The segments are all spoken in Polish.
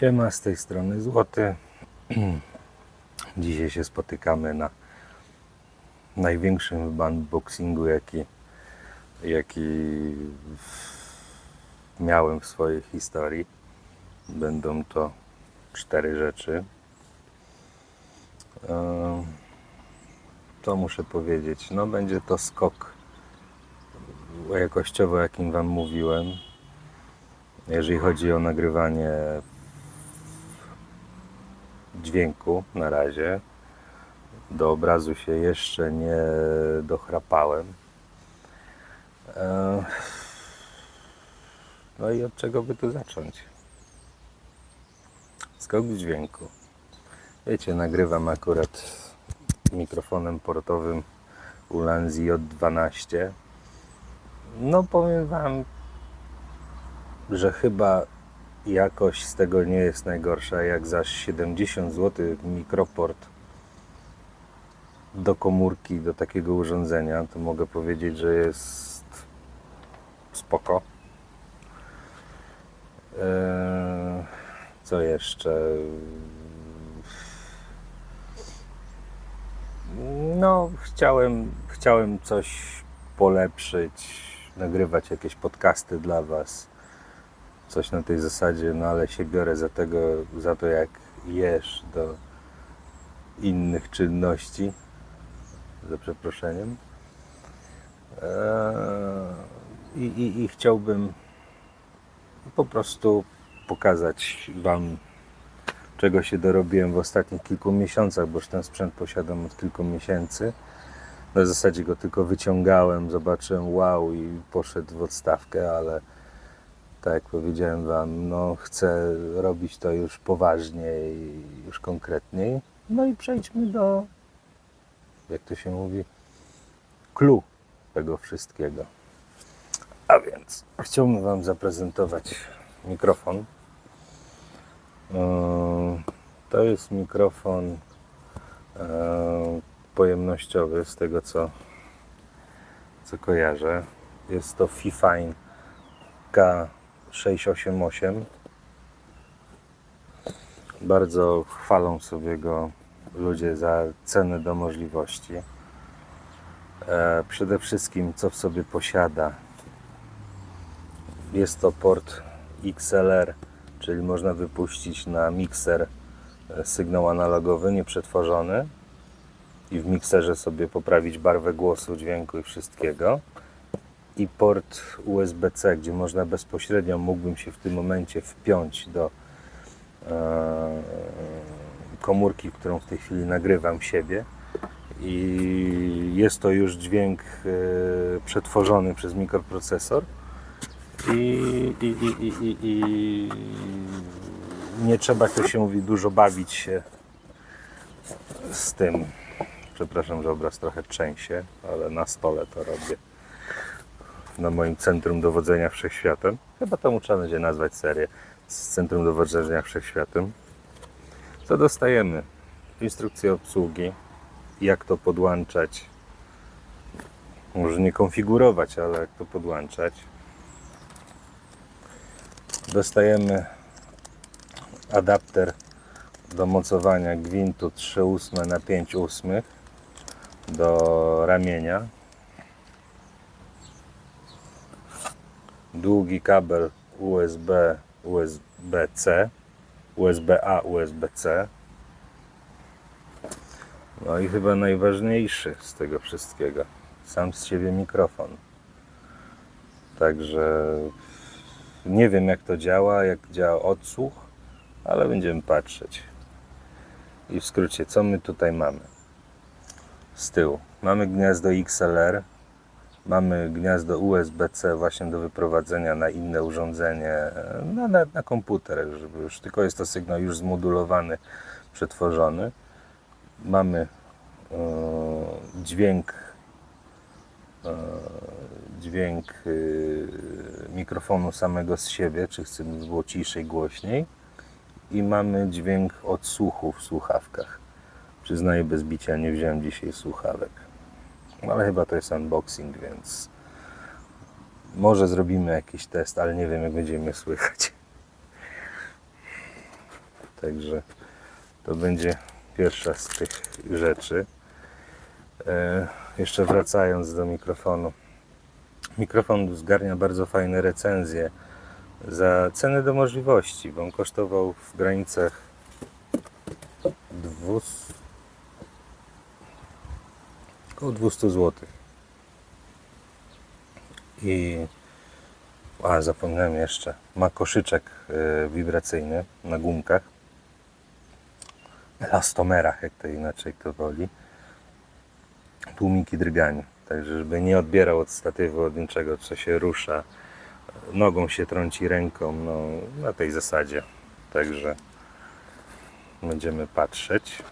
Siema, z tej strony Złoty. Dzisiaj się spotykamy na największym chyba unboxingu, jaki, jaki miałem w swojej historii. Będą to cztery rzeczy. Ehm, Co muszę powiedzieć? No będzie to skok jakościowo, jakim Wam mówiłem. Jeżeli chodzi o nagrywanie dźwięku na razie. Do obrazu się jeszcze nie dochrapałem. E, No i od czego by tu zacząć? Skok dźwięku. Wiecie, nagrywam akurat mikrofonem portowym Ulanzi J12. No powiem Wam, że chyba jakość z tego nie jest najgorsza, jak za 70 zł mikroport do komórki, do takiego urządzenia, to mogę powiedzieć, że jest spoko. Eee, Co jeszcze? No, chciałem, chciałem coś polepszyć, nagrywać jakieś podcasty dla Was coś na tej zasadzie, no ale się biorę za tego, za to jak jesz do innych czynności, za przeproszeniem. Eee, I, i, I chciałbym po prostu pokazać Wam, czego się dorobiłem w ostatnich kilku miesiącach, bo już ten sprzęt posiadam od kilku miesięcy. Na zasadzie go tylko wyciągałem, zobaczyłem wow i poszedł w odstawkę, ale tak jak powiedziałem Wam, no chcę robić to już poważniej, już konkretniej. No i przejdźmy do, jak to się mówi, clue tego wszystkiego. A więc chciałbym Wam zaprezentować mikrofon. Yy, To jest mikrofon yy, pojemnościowy, z tego co, co kojarzę. Jest to Fifine K688. Bardzo chwalą sobie go ludzie za cenę do możliwości. E, przede wszystkim, co w sobie posiada. Jest to port XLR, czyli można wypuścić na mikser e, sygnał analogowy, nieprzetworzony i w mikserze sobie poprawić barwę głosu, dźwięku i wszystkiego i port USB-C, gdzie można bezpośrednio, mógłbym się w tym momencie wpiąć do e, komórki, którą w tej chwili nagrywam siebie. I jest to już dźwięk e, przetworzony przez mikroprocesor. I, i, i, i, i, i nie trzeba, jak to się mówi, dużo bawić się z tym. Przepraszam, że obraz trochę trzęsie, ale na stole to robię na moim centrum dowodzenia wszechświatem. Chyba to mu trzeba będzie nazwać serię z centrum dowodzenia wszechświatem. Co dostajemy? Instrukcję obsługi, jak to podłączać. Może nie konfigurować, ale jak to podłączać. Dostajemy adapter do mocowania gwintu 3,8 na 5,8 do ramienia długi kabel USB, USB-C, USB-A, USB-C. No i chyba najważniejszy z tego wszystkiego, sam z siebie mikrofon. Także nie wiem jak to działa, jak działa odsłuch, ale będziemy patrzeć. I w skrócie, co my tutaj mamy? Z tyłu mamy gniazdo XLR, Mamy gniazdo USB-C właśnie do wyprowadzenia na inne urządzenie, na, na, na komputer, żeby już tylko jest to sygnał już zmodulowany, przetworzony. Mamy e, dźwięk e, dźwięk e, mikrofonu samego z siebie, czy chcemy było ciszej, głośniej i mamy dźwięk odsłuchu w słuchawkach. Przyznaję bez bicia, nie wziąłem dzisiaj słuchawek. No ale chyba to jest unboxing, więc może zrobimy jakiś test, ale nie wiem jak będziemy słychać. Także to będzie pierwsza z tych rzeczy. E, jeszcze wracając do mikrofonu. Mikrofon zgarnia bardzo fajne recenzje za cenę do możliwości, bo on kosztował w granicach 200, około 200 zł. I a zapomniałem jeszcze, ma koszyczek e, wibracyjny na gumkach. Elastomerach, jak to inaczej kto woli. Tłumiki drgań. Także żeby nie odbierał od statywu, od niczego, co się rusza. Nogą się trąci ręką, no na tej zasadzie. Także będziemy patrzeć.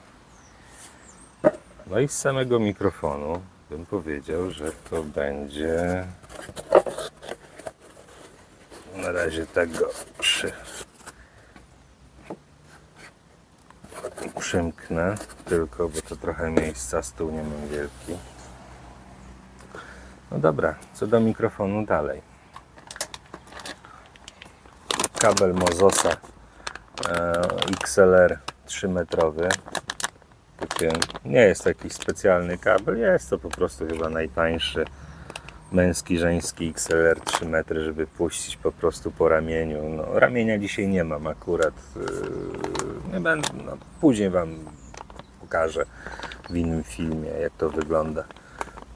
No i z samego mikrofonu bym powiedział, że to będzie na razie tak go przy... przymknę tylko, bo to trochę miejsca, stół nie mam wielki. No dobra, co do mikrofonu dalej. Kabel Mozosa e, XLR 3 metrowy. Nie jest to jakiś specjalny kabel, jest to po prostu chyba najtańszy męski, żeński XLR 3 metry, żeby puścić po prostu po ramieniu. No, ramienia dzisiaj nie mam akurat. Yy, nie będę, no, później Wam pokażę w innym filmie, jak to wygląda.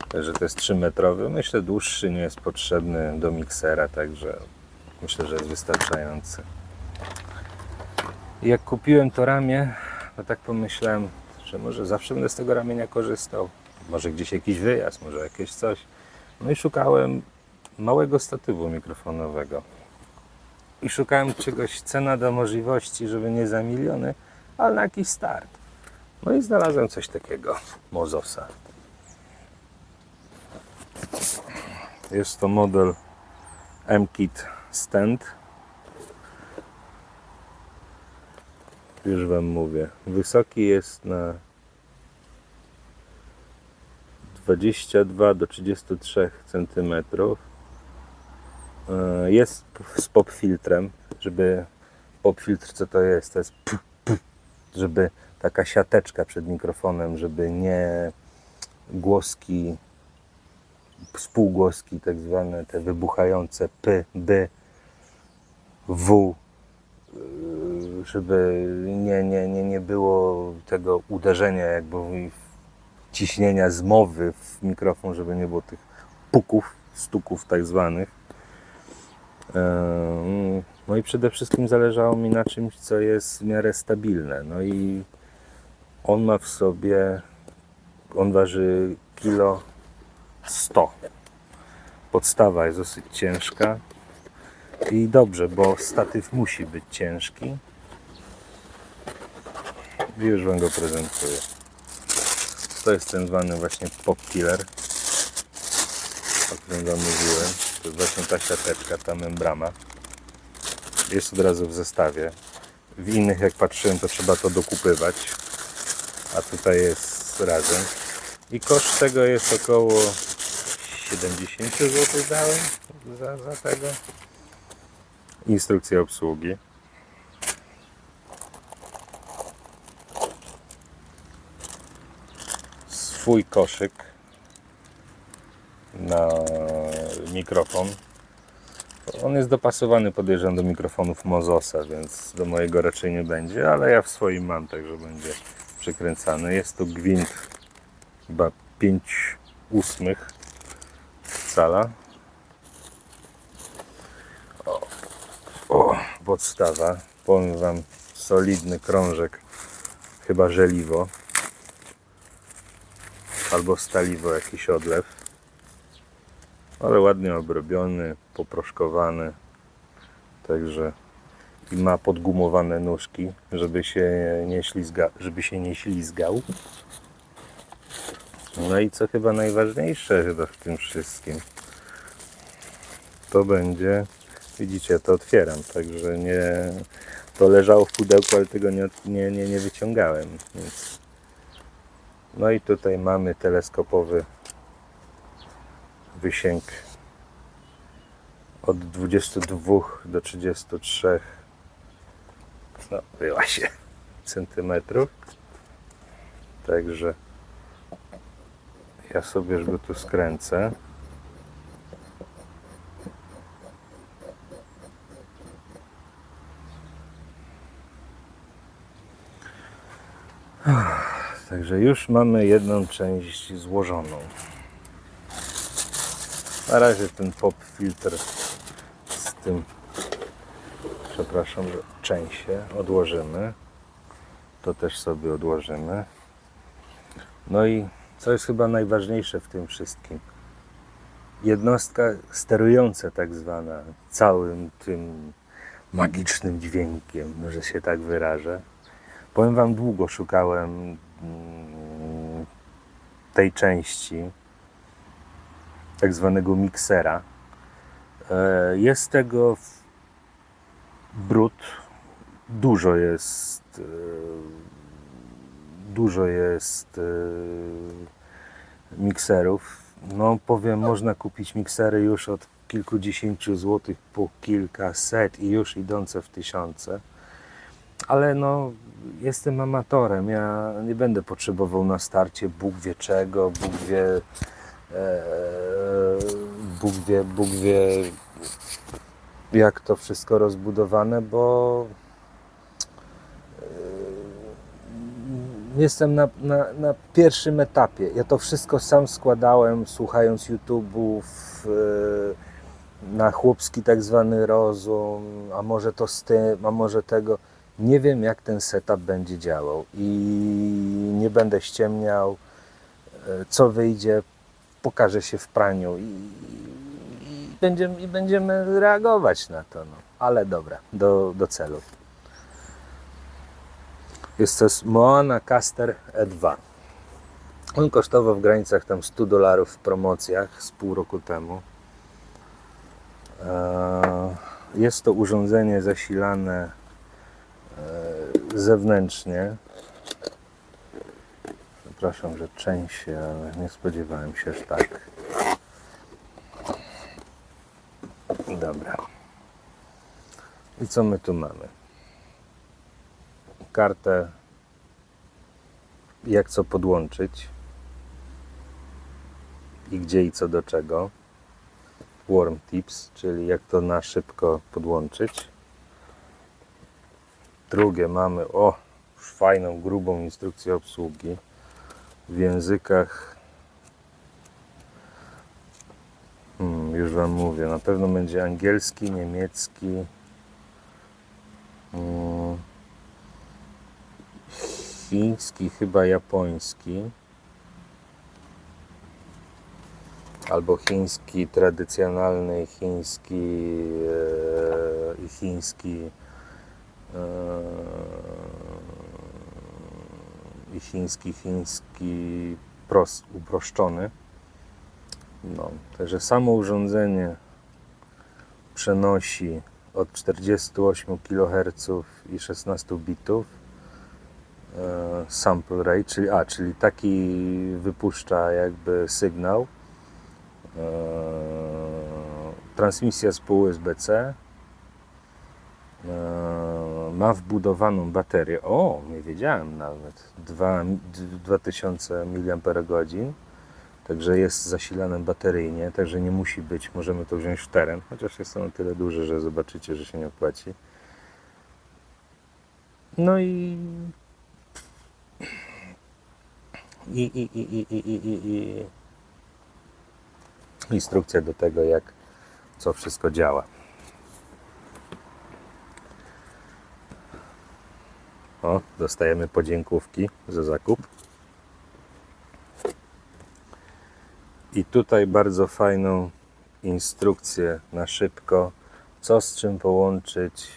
Także to jest 3 metrowy. Myślę, dłuższy nie jest potrzebny do miksera, także myślę, że jest wystarczający. Jak kupiłem to ramię, to tak pomyślałem, że może zawsze będę z tego ramienia korzystał. Może gdzieś jakiś wyjazd, może jakieś coś. No i szukałem małego statywu mikrofonowego. I szukałem czegoś, cena do możliwości, żeby nie za miliony, ale na jakiś start. No i znalazłem coś takiego, Mozosa. Jest to model M-Kit Stand. Już Wam mówię. Wysoki jest na 22 do 33 cm. Jest z pop filtrem, żeby pop filtr co to jest? To jest żeby taka siateczka przed mikrofonem, żeby nie głoski współgłoski, tak zwane te wybuchające P, B, W, żeby nie, nie, nie, nie było tego uderzenia, jakby ciśnienia zmowy w mikrofon, żeby nie było tych puków, stuków tak zwanych. No i przede wszystkim zależało mi na czymś, co jest w miarę stabilne. No i on ma w sobie, on waży kilo 100. Podstawa jest dosyć ciężka i dobrze, bo statyw musi być ciężki. I już Wam go prezentuję. To jest ten zwany właśnie pop killer, o którym Wam mówiłem. To jest właśnie ta siateczka, ta membrana. Jest od razu w zestawie. W innych jak patrzyłem to trzeba to dokupywać, a tutaj jest razem. I koszt tego jest około 70 zł dałem za, za tego. Instrukcja obsługi. Swój koszyk na mikrofon. On jest dopasowany, podejrzewam, do mikrofonów Mozosa, więc do mojego raczej nie będzie, ale ja w swoim mam, także będzie przykręcany. Jest to gwint chyba 5 ósmych cala. O, o, podstawa. Powiem Wam, solidny krążek, chyba żeliwo. Albo staliwo, jakiś odlew. Ale ładnie obrobiony, poproszkowany. Także i ma podgumowane nóżki, żeby się nie ślizga, żeby się nie ślizgał. No i co chyba najważniejsze chyba w tym wszystkim, to będzie, widzicie, to otwieram, także nie, to leżało w pudełku, ale tego nie, nie, nie, nie wyciągałem, więc. No i tutaj mamy teleskopowy wysięg od 22 do 33 no, była się centymetrów. Także ja sobie już go tu skręcę. Także już mamy jedną część złożoną. Na razie ten pop filtr z tym, przepraszam, że częścię odłożymy. To też sobie odłożymy. No i co jest chyba najważniejsze w tym wszystkim? Jednostka sterująca tak zwana całym tym magicznym dźwiękiem, może się tak wyrażę. Powiem Wam, długo szukałem tej części tak zwanego miksera. E, Jest tego brud, dużo jest e, dużo jest e, mikserów. No powiem, można kupić miksery już od kilkudziesięciu złotych po kilkaset i już idące w tysiące. Ale no, jestem amatorem. Ja nie będę potrzebował na starcie Bóg wie czego, Bóg wie, e, Bóg wie, Bóg wie, jak to wszystko rozbudowane, bo jestem na, na, na pierwszym etapie. Ja to wszystko sam składałem, słuchając YouTube'ów, e, na chłopski tak zwany rozum, a może to z tym, a może tego. Nie wiem, jak ten setup będzie działał i nie będę ściemniał, e, co wyjdzie, pokaże się w praniu i, i, będziemy, i będziemy reagować na to. No. Ale dobra, do, do celu. Jest to Moana Caster E2. On kosztował w granicach tam 100 dolarów w promocjach z pół roku temu. Eee, Jest to urządzenie zasilane e, zewnętrznie. Przepraszam, że część, ale nie spodziewałem się, że tak. Dobra. I co my tu mamy? kartę, jak co podłączyć i gdzie i co do czego. Worm tips, czyli jak to na szybko podłączyć. Drugie mamy, o, fajną, grubą instrukcję obsługi w językach. Hmm, już Wam mówię, na pewno będzie angielski, niemiecki. Hmm chiński, chyba japoński. Albo chiński tradycjonalny, chiński e, i chiński e, i chiński, chiński prost, uproszczony. No, także samo urządzenie przenosi od 48 kHz i 16 bitów e, sample rate, czyli, a, czyli taki wypuszcza jakby sygnał. E, transmisja z pół USB-C. Ma wbudowaną baterię. O, nie wiedziałem nawet. Dwa- d- 2000 mAh. Także jest zasilane bateryjnie, także nie musi być. Możemy to wziąć w teren, chociaż jest to na tyle duże, że zobaczycie, że się nie opłaci. No i i, i, i, i, i, i, i, i instrukcja do tego, jak co wszystko działa. Dostajemy podziękówki za zakup. I tutaj bardzo fajną instrukcję na szybko, co z czym połączyć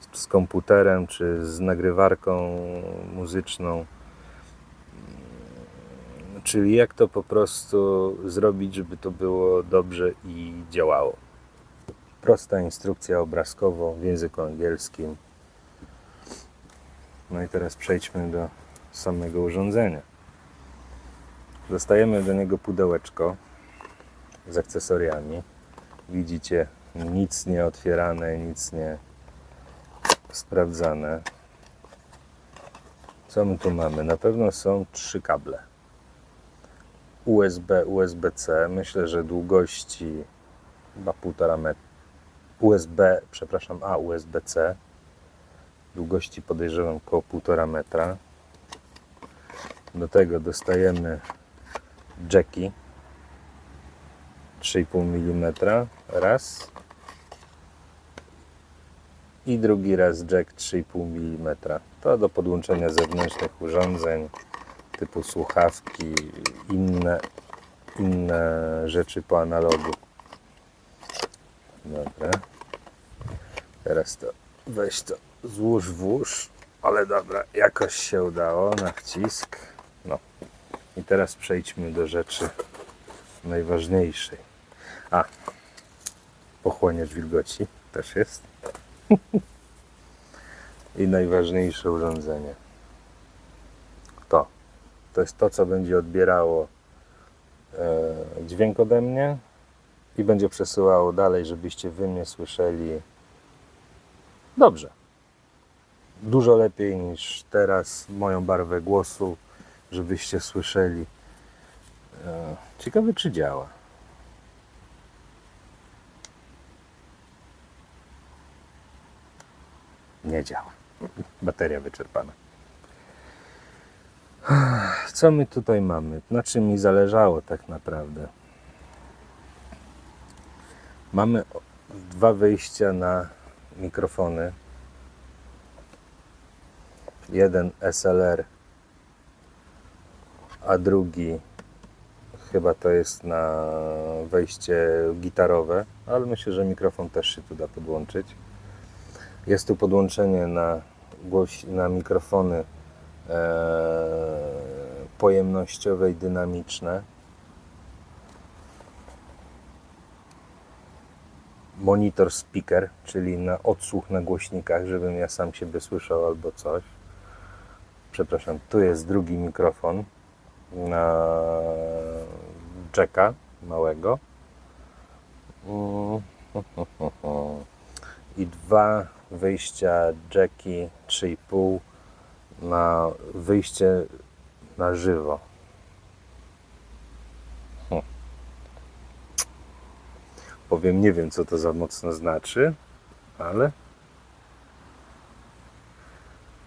z- z komputerem czy z nagrywarką muzyczną. Czyli jak to po prostu zrobić, żeby to było dobrze i działało. Prosta instrukcja obrazkowo w języku angielskim. No i teraz przejdźmy do samego urządzenia. Dostajemy do niego pudełeczko z akcesoriami. Widzicie, nic nie otwierane, nic nie sprawdzane. Co my tu mamy? Na pewno są trzy kable. USB, USB-C. Myślę, że długości chyba półtora metra. USB, przepraszam, a USB-C. Długości podejrzewam około półtora metra. Do tego dostajemy jacki 3,5 mm raz i drugi raz jack 3,5 mm. To do podłączenia zewnętrznych urządzeń typu słuchawki, inne, inne rzeczy po analogu. Dobra. Teraz to weź to złóż włóż. Ale dobra, jakoś się udało na wcisk. No. I teraz przejdźmy do rzeczy najważniejszej. A, pochłaniacz wilgoci też jest. I najważniejsze urządzenie. To. To jest to, co będzie odbierało e, dźwięk ode mnie i będzie przesyłało dalej, żebyście wy mnie słyszeli dobrze. Dużo lepiej niż teraz moją barwę głosu, żebyście słyszeli. E, ciekawe, czy działa. Nie działa. Bateria wyczerpana. Co my tutaj mamy? Na czym mi zależało tak naprawdę? Mamy dwa wyjścia na mikrofony. Jeden SLR, a drugi chyba to jest na wejście gitarowe, ale myślę, że mikrofon też się tu da podłączyć. Jest tu podłączenie na, głoś, na mikrofony e, pojemnościowe i dynamiczne. Monitor speaker, czyli na odsłuch na głośnikach, żebym ja sam siebie słyszał albo coś. Przepraszam, tu jest drugi mikrofon na jacka małego. Mm, I dwa wyjścia jacki 3,5 na wyjście na żywo. Hm. Powiem, nie wiem co to za mocno znaczy, ale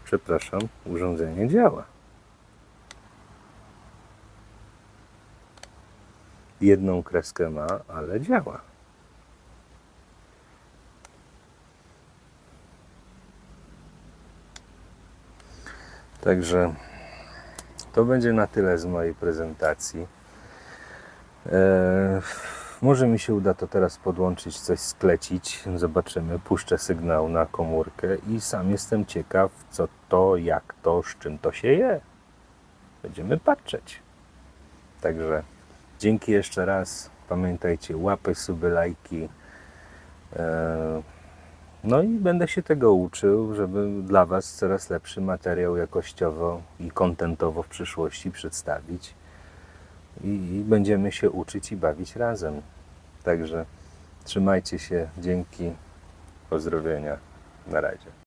przepraszam, urządzenie działa. Jedną kreskę ma, ale działa. Także to będzie na tyle z mojej prezentacji. Eee, może mi się uda to teraz podłączyć, coś sklecić. Zobaczymy. Puszczę sygnał na komórkę i sam jestem ciekaw, co to, jak to, z czym to się je. Będziemy patrzeć. Także dzięki jeszcze raz. Pamiętajcie, łapy, suby, lajki. Eee, no i będę się tego uczył, żeby dla Was coraz lepszy materiał jakościowo i kontentowo w przyszłości przedstawić. I, będziemy się uczyć i bawić razem. Także trzymajcie się, dzięki, pozdrowienia, na razie.